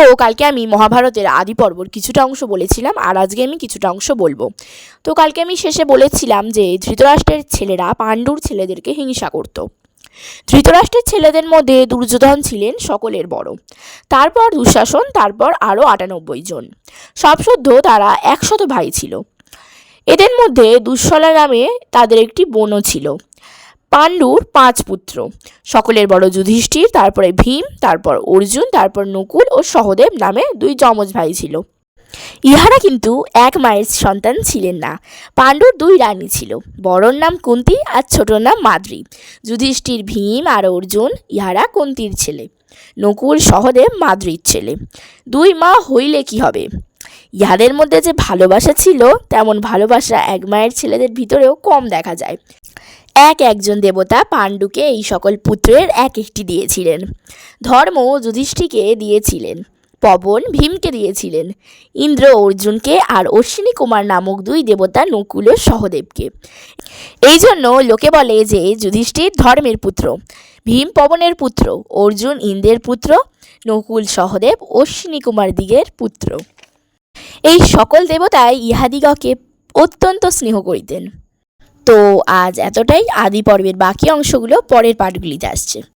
তো কালকে আমি মহাভারতের আদি পর্বর কিছুটা অংশ বলেছিলাম, আর আজকে আমি কিছুটা অংশ বলব। তো কালকে আমি শেষে বলেছিলাম যে ধৃতরাষ্ট্রের ছেলেরা পাণ্ডুর ছেলেদেরকে হিংসা করত। ধৃতরাষ্ট্রের ছেলেদের মধ্যে দুর্যোধন ছিলেন সকলের বড়। তারপর দুঃশাসন, তারপর আরও আটানব্বই জন। সবশুদ্ধ তারা একশত ভাই ছিল। এদের মধ্যে দুঃশলা নামে তাদের একটি বোনও ছিল। পাণ্ডুর পাঁচ পুত্র। সকলের বড় যুধিষ্ঠির, তারপরে ভীম, তারপর অর্জুন, তারপর নকুল ও সহদেব নামে দুই যমজ ভাই ছিল। ইহারা কিন্তু এক মায়ের সন্তান ছিলেন না। পাণ্ডুর দুই রানী ছিল। বড়র নাম কুন্তি আর ছোটর নাম মাদ্রি। যুধিষ্ঠির ভীম আর অর্জুন ইহারা কুন্তির ছেলে। নকুল, সহদেব, মাদ্রির ছেলে। দুই মা হইলে কি হবে? ইহাদের মধ্যে যে ভালোবাসা ছিল, তেমন ভালোবাসা এক মায়ের ছেলেদের ভিতরেও কম দেখা যায়। এক একজন দেবতা পাণ্ডুকে এই সকল পুত্রের এক একটি দিয়েছিলেন। ধর্ম যুধিষ্ঠিকে দিয়েছিলেন, পবন ভীমকে দিয়েছিলেন, ইন্দ্র অর্জুনকে আর অশ্বিনী কুমার নামক দুই দেবতা নকুল ও সহদেবকে। এই জন্য লোকে বলে যে যুধিষ্ঠির ধর্মের পুত্র, ভীম পবনের পুত্র, অর্জুন ইন্দ্রের পুত্র, নকুল সহদেব, অশ্বিনী কুমার দিগের পুত্র। এই সকল দেবতাই ইহাদিগকে অত্যন্ত স্নেহ করিতেন। তো আজ এতটাই। আদি পর্বের বাকি অংশগুলো পরের পাঠগুলিতে আসছে।